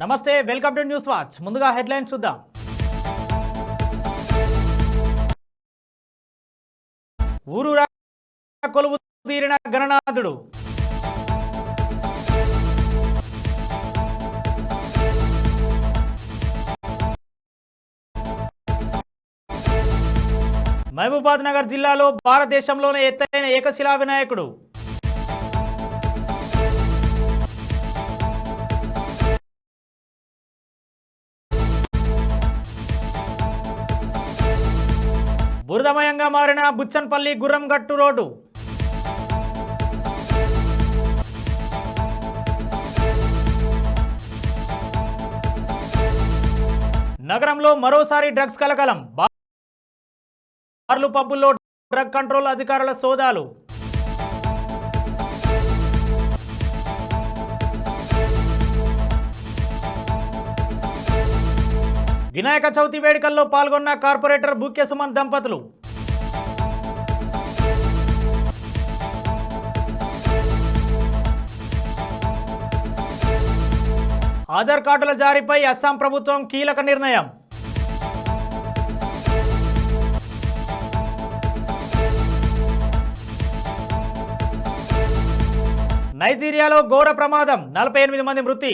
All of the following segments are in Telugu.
నమస్తే వెల్కమ్ టు న్యూస్ వాచ్. ముందుగా హెడ్లైన్స్ చూద్దాం. ఊరు కొలువు తీరిన గణనాథుడు. మహబూబాద్ నగర్ జిల్లాలో భారతదేశంలోనే ఎత్తైన ఏకశిలా వినాయకుడు. బురదమయంగా మారిన బుచ్చన్పల్లి గుర్రంగట్టు రోడ్డు. నగరంలో మరోసారి డ్రగ్స్ కలకలం. బార్లు పబ్బుల్లో డ్రగ్ కంట్రోల్ అధికారుల సోదాలు. వినాయక చవితి వేడుకల్లో పాల్గొన్న కార్పొరేటర్ బుక్య సుమన్ దంపతులు. ఆధార్ కార్డుల జారీపై అస్సాం ప్రభుత్వం కీలక నిర్ణయం. నైజీరియాలో ఘోర ప్రమాదం నలభై ఎనిమిది మంది మృతి.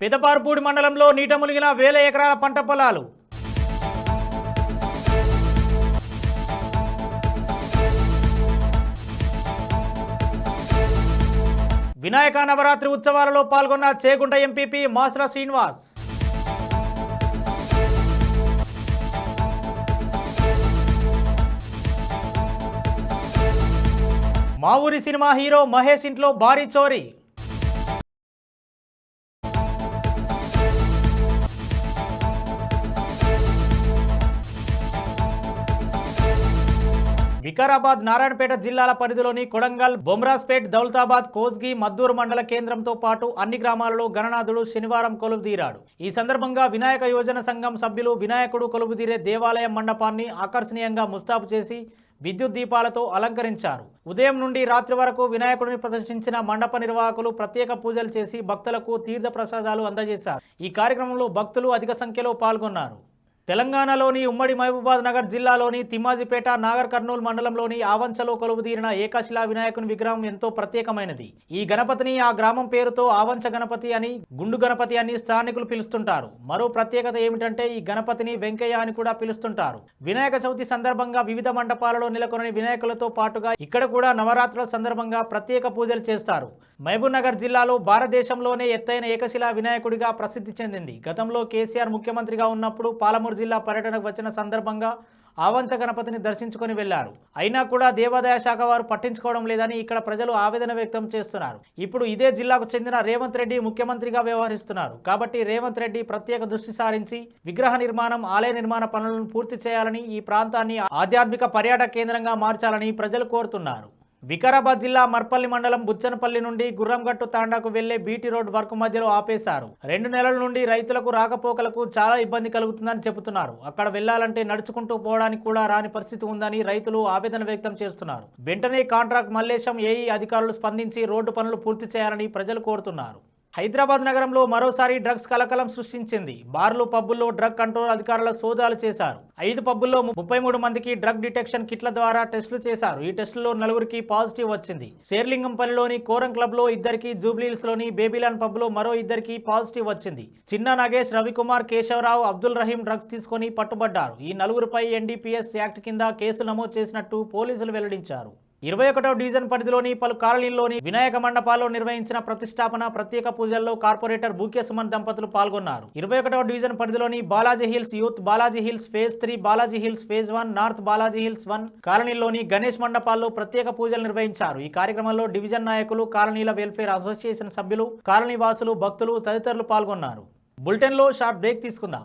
పెదపార్పూడి మండలంలో నీట మునిగిన వేల ఎకరాల పంట పొలాలు. వినాయక నవరాత్రి ఉత్సవాలలో పాల్గొన్న చేగుంట ఎంపీపీ మాసల శ్రీనివాస్. మా ఊరి సినిమా హీరో మహేష్ ఇంట్లో భారీ చోరీ. వికారాబాద్ నారాయణపేట జిల్లాల పరిధిలోని కొడంగల్ బొమ్రాస్పేట్ దౌలతాబాద్ కోస్గి మద్దూరు మండల కేంద్రంతో పాటు అన్ని గ్రామాలలో గణనాథుడు శనివారం కొలువుదీరాడు ఈ సందర్భంగా వినాయక యోజన సంఘం సభ్యులు వినాయకుడు కొలువుదీరే దేవాలయం మండపాన్ని ఆకర్షణీయంగా ముస్తాబు చేసి విద్యుత్ దీపాలతో అలంకరించారు. ఉదయం నుండి రాత్రి వరకు వినాయకుడిని ప్రదర్శించిన మండప నిర్వాహకులు ప్రత్యేక పూజలు చేసి భక్తులకు తీర్థ ప్రసాదాలు అందజేశారు. ఈ కార్యక్రమంలో భక్తులు అధిక సంఖ్యలో పాల్గొన్నారు. తెలంగాణలోని ఉమ్మడి మహబూబాద్ నగర్ జిల్లాలోని తిమ్మాజిపేట నాగర్ కర్నూలు మండలంలోని ఆవంచలో కొలువుదీరిన ఏకశిలా వినాయకుని విగ్రహం ఎంతో ప్రత్యేకమైనది. ఈ గణపతిని ఆ గ్రామం పేరుతో ఆవంచ గణపతి అని గుండు గణపతి అని స్థానికులు పిలుస్తుంటారు. మరో ప్రత్యేకత ఏమిటంటే ఈ గణపతిని వెంకయ్య అని కూడా పిలుస్తుంటారు. వినాయక చవితి సందర్భంగా వివిధ మండపాలలో నెలకొని వినాయకులతో పాటుగా ఇక్కడ కూడా నవరాత్రుల సందర్భంగా ప్రత్యేక పూజలు చేస్తారు. మహబూబ్నగర్ జిల్లాలో భారతదేశంలోనే ఎత్తైన ఏకశిలా వినాయకుడిగా ప్రసిద్ధి చెందింది. గతంలో కేసీఆర్ ముఖ్యమంత్రిగా ఉన్నప్పుడు పాలమూరు జిల్లా పర్యటనకు వచ్చిన సందర్భంగా ఆవంచ గణపతిని దర్శించుకొని వెళ్ళారు. అయినా కూడా దేవాదాయ శాఖ వారు పట్టించుకోవడం లేదని ఇక్కడ ప్రజలు ఆవేదన వ్యక్తం చేస్తున్నారు. ఇప్పుడు ఇదే జిల్లాకు చెందిన రేవంత్ రెడ్డి ముఖ్యమంత్రిగా వ్యవహరిస్తున్నారు. కాబట్టి రేవంత్ రెడ్డి ప్రత్యేక దృష్టి సారించి విగ్రహ నిర్మాణం ఆలయ నిర్మాణ పనులను పూర్తి చేయాలని ఈ ప్రాంతాన్ని ఆధ్యాత్మిక పర్యాటక కేంద్రంగా మార్చాలని ప్రజలు కోరుతున్నారు. వికారాబాద్ జిల్లా మర్పల్లి మండలం బుచ్చనపల్లి నుండి గుర్రంగట్టు తాండాకు వెళ్ళే బీటీ రోడ్ వర్క్ మధ్యలో ఆపేశారు. రెండు నెలల నుండి రైతులకు రాకపోకలకు చాలా ఇబ్బంది కలుగుతుందని చెబుతున్నారు. అక్కడ వెళ్ళాలంటే నడుచుకుంటూ పోవడానికి కూడా రాని పరిస్థితి ఉందని రైతులు ఆవేదన వ్యక్తం చేస్తున్నారు. వెంటనే కాంట్రాక్ట్ మల్లేశం ఏఈ అధికారులు స్పందించి రోడ్డు పనులు పూర్తి చేయాలని ప్రజలు కోరుతున్నారు. హైదరాబాద్ నగరంలో మరోసారి డ్రగ్స్ కలకలం సృష్టించింది. బార్లు పబ్బుల్లో డ్రగ్ కంట్రోల్ అధికారుల సోదాలు చేశారు. ఐదు పబ్బుల్లో ముప్పై మూడు మందికి డ్రగ్ డిటెక్షన్ కిట్ల ద్వారా టెస్టులు చేశారు. ఈ టెస్టుల్లో నలుగురికి పాజిటివ్ వచ్చింది. శేర్లింగంపల్లిలోని కోరం క్లబ్లో ఇద్దరికి జూబ్లీహిల్స్లోని బేబీలాన్ పబ్లో మరో ఇద్దరికి పాజిటివ్ వచ్చింది. చిన్న నాగేష్ రవికుమార్ కేశవరావు అబ్దుల్ రహీం డ్రగ్స్ తీసుకొని పట్టుబడ్డారు. ఈ నలుగురిపై ఎన్డీపీఎస్ యాక్ట్ కింద కేసు నమోదు చేసినట్టు పోలీసులు వెల్లడించారు. ఇరవై ఒకటో డివిజన్ పరిధిలోని పలు కాలనీల్లోని వినాయక మండపాల్లో నిర్వహించిన ప్రతిష్టాపన ప్రత్యేక పూజల్లో కార్పొరేటర్ బూకే సుమన్ దంపతులు పాల్గొన్నారు. ఇరవై ఒకటో డివిజన్ పరిధిలోని Balaji hills youth Balaji hills phase three Balaji hills phase one north Balaji hills one కాలనీలోని గణేష్ మండపాల్లో ప్రత్యేక పూజలు నిర్వహించారు. ఈ కార్యక్రమంలో డివిజన్ నాయకులు కాలనీల వెల్ఫేర్ అసోసియేషన్ సభ్యులు కాలనీ వాసులు భక్తులు తదితరులు పాల్గొన్నారు. బులెటిన్లో షార్ట్ బ్రేక్ తీసుకుందాం.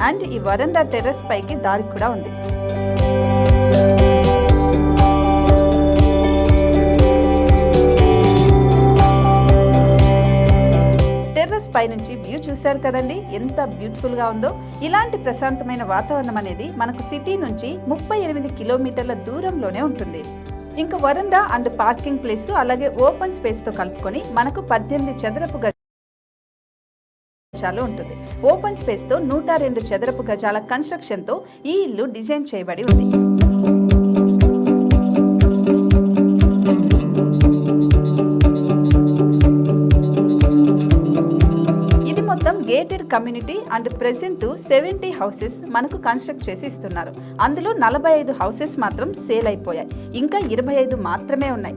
అండ్ ఈ వరండా టెర్రస్ పైకి దారి కూడా ఉంది. టెర్రస్ పై నుంచి వ్యూ చూశారు కదండి? ఎంత బ్యూటిఫుల్గా ఉందో. ఇలాంటి ప్రశాంతమైన వాతావరణం అనేది మనకు సిటీ నుంచి ముప్పై ఎనిమిది కిలోమీటర్ల దూరంలోనే ఉంటుంది. ఇంకా వరండా అండ్ పార్కింగ్ ప్లేస్ అలాగే ఓపెన్ స్పేస్తో కలుపుకొని మనకు పద్దెనిమిది చదరపు గజాలు ఉంటుంది. ఓపెన్ స్పేస్తో నూట రెండు చదరపు గజాల కన్స్ట్రక్షన్తో ఈ ఇల్లు డిజైన్ చేయబడి ఉంది. ఇది మొత్తం gated community and present seventy houses మనకు కన్స్ట్రక్ట్ చేసి ఇస్తున్నారు. అందులో నలభై ఐదు హౌసెస్ మాత్రం సేల్ అయిపోయాయి. ఇంకా ఇరవై ఐదు మాత్రమే ఉన్నాయి.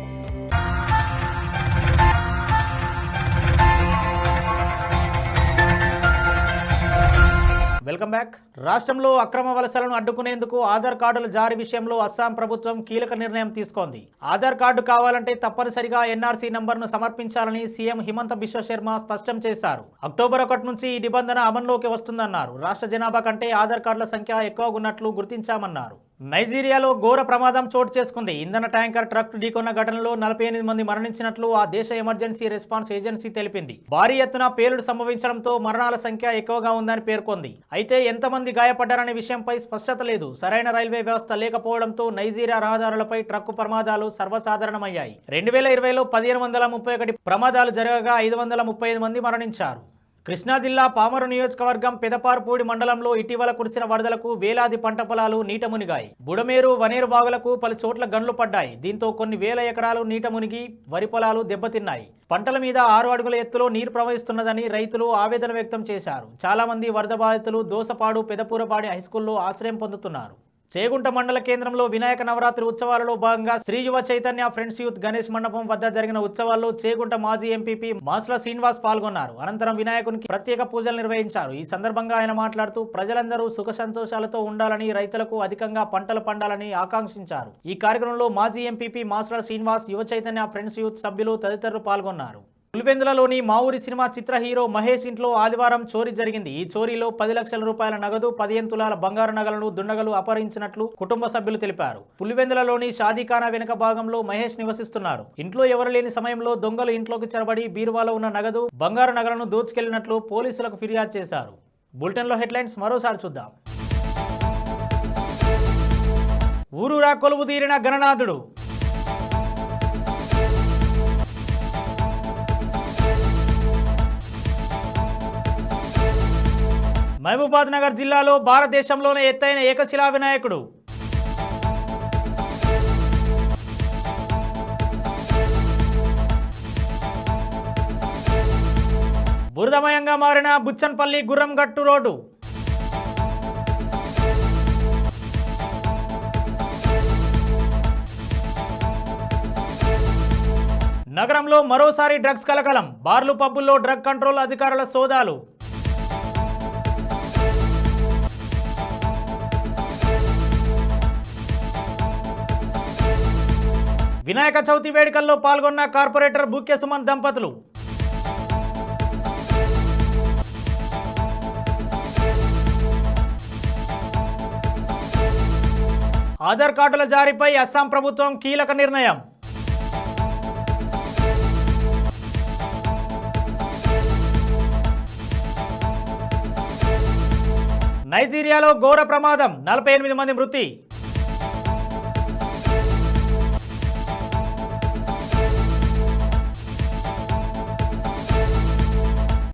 Welcome back. రాష్ట్రంలో అక్రమ వలసలను అడ్డుకునేందుకు ఆధార్ కార్డుల జారీ విషయంలో అస్సాం ప్రభుత్వం కీలక నిర్ణయం తీసుకుంది. ఆధార్ కార్డు కావాలంటే తప్పనిసరిగా ఎన్ఆర్సీ నంబర్ను సమర్పించాలని సీఎం హిమంత బిశ్వశర్మ స్పష్టం చేశారు. అక్టోబర్ ఒకటి నుంచి ఈ నిబంధన అమల్లోకి వస్తుందన్నారు. రాష్ట్ర జనాభా కంటే ఆధార్ కార్డుల సంఖ్య ఎక్కువగా ఉన్నట్లు గుర్తించామన్నారు. నైజీరియాలో ఘోర ప్రమాదం చోటు చేసుకుంది. ఇంధన ట్యాంకర్ ట్రక్ ఢీకొన్న ఘటనలో నలభై ఎనిమిది మంది మరణించినట్లు ఆ దేశ ఎమర్జెన్సీ రెస్పాన్స్ ఏజెన్సీ తెలిపింది. భారీ ఎత్తున పేలుడు సంభవించడంతో మరణాల సంఖ్య ఎక్కువగా ఉందని పేర్కొంది. అయితే ఎంతమంది గాయపడ్డారనే విషయంపై స్పష్టత లేదు. సరైన రైల్వే వ్యవస్థ లేకపోవడంతో నైజీరియా రహదారులపై ట్రక్కు ప్రమాదాలు సర్వసాధారణమయ్యాయి. రెండు వేల ఇరవైలో పదిహేను వందల ముప్పై ఒకటి ప్రమాదాలు జరగగా ఐదు వందల ముప్పై ఐదు మంది మరణించారు. కృష్ణా జిల్లా పామరు నియోజకవర్గం పెదపార్పూడి మండలంలో ఇటీవల కురిసిన వరదలకు వేలాది పంట పొలాలు నీట మునిగాయి. బుడమేరు వనేరు బాగులకు పలు చోట్ల గన్లు పడ్డాయి. దీంతో కొన్ని వేల ఎకరాలు నీట మునిగి వరి పొలాలు దెబ్బతిన్నాయి. పంటల మీద ఆరు అడుగుల ఎత్తులో నీరు ప్రవహిస్తున్నదని రైతులు ఆవేదన వ్యక్తం చేశారు. చాలా మంది వరద బాధితులు దోసపాడు పెదపూరపాడి హైస్కూల్లో ఆశ్రయం పొందుతున్నారు. చేగుంట మండల కేంద్రంలో వినాయక నవరాత్రి ఉత్సవాలలో భాగంగా శ్రీ యువ చైతన్య ఫ్రెండ్స్ యూత్ గణేష్ మండపం వద్ద జరిగిన ఉత్సవాల్లో చేగుంట మాజీ ఎంపీపీ మాసుల శ్రీనివాస్ పాల్గొన్నారు. అనంతరం వినాయకునికి ప్రత్యేక పూజలు నిర్వహించారు. ఈ సందర్భంగా ఆయన మాట్లాడుతూ ప్రజలందరూ సుఖ సంతోషాలతో ఉండాలని రైతులకు అధికంగా పంటలు పండాలని ఆకాంక్షించారు. ఈ కార్యక్రమంలో మాజీ ఎంపీపీ మాసుల శ్రీనివాస్ యువ చైతన్య ఫ్రెండ్స్ యూత్ సభ్యులు తదితరులు పాల్గొన్నారు. పులివెందులలోని మా ఊరి సినిమా చిత్ర హీరో మహేష్ ఇంట్లో ఆదివారం చోరీ జరిగింది. ఈ చోరీలో పది లక్షల రూపాయల నగదు పదిహేను తులాల బంగారు నగలను దుండగలు అపహరించినట్లు కుటుంబ సభ్యులు తెలిపారు. పులివెందులలోని షాదీఖానా వెనుక భాగంలో మహేష్ నివసిస్తున్నారు. ఇంట్లో ఎవరు లేని సమయంలో దొంగలు ఇంట్లోకి చెరబడి బీరువాలో ఉన్న నగదు బంగారు నగలను దోచుకెళ్ళినట్లు పోలీసులకు ఫిర్యాదు చేశారు. బులెటిన్లో హెడ్లైన్స్ మరోసారి చూద్దాం. ఊరూరా కొలువు తీరిన గణనాథుడు. మహబూబాద్ నగర్ జిల్లాలో భారతదేశంలోనే ఎత్తైన ఏకశిలా వినాయకుడు. బురదమయంగా మారిన బుచ్చన్పల్లి గుర్రంగట్టు రోడ్డు. నగరంలో మరోసారి డ్రగ్స్ కలకలం. బార్లు పబ్బుల్లో డ్రగ్ కంట్రోల్ అధికారుల సోదాలు. వినాయక చవితి వేడుకల్లో పాల్గొన్న కార్పొరేటర్ బుక్య సుమన్ దంపతులు. ఆధార్ కార్డుల జారీపై అస్సాం ప్రభుత్వం కీలక నిర్ణయం. నైజీరియాలో ఘోర ప్రమాదం నలభై ఎనిమిది మంది మృతి.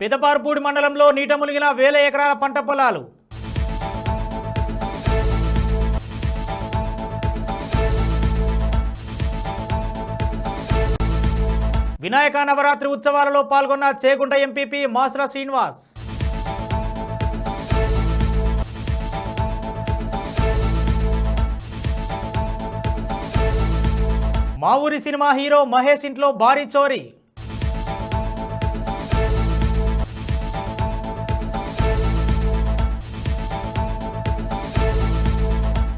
పెదపార్పూడి మండలంలో నీట మునిగిన వేల ఎకరాల పంట పొలాలు. వినాయక నవరాత్రి ఉత్సవాలలో పాల్గొన్న చేగుంట ఎంపీపీ మాసుల శ్రీనివాస్. మా ఊరి సినిమా హీరో మహేష్ ఇంట్లో భారీ చోరీ.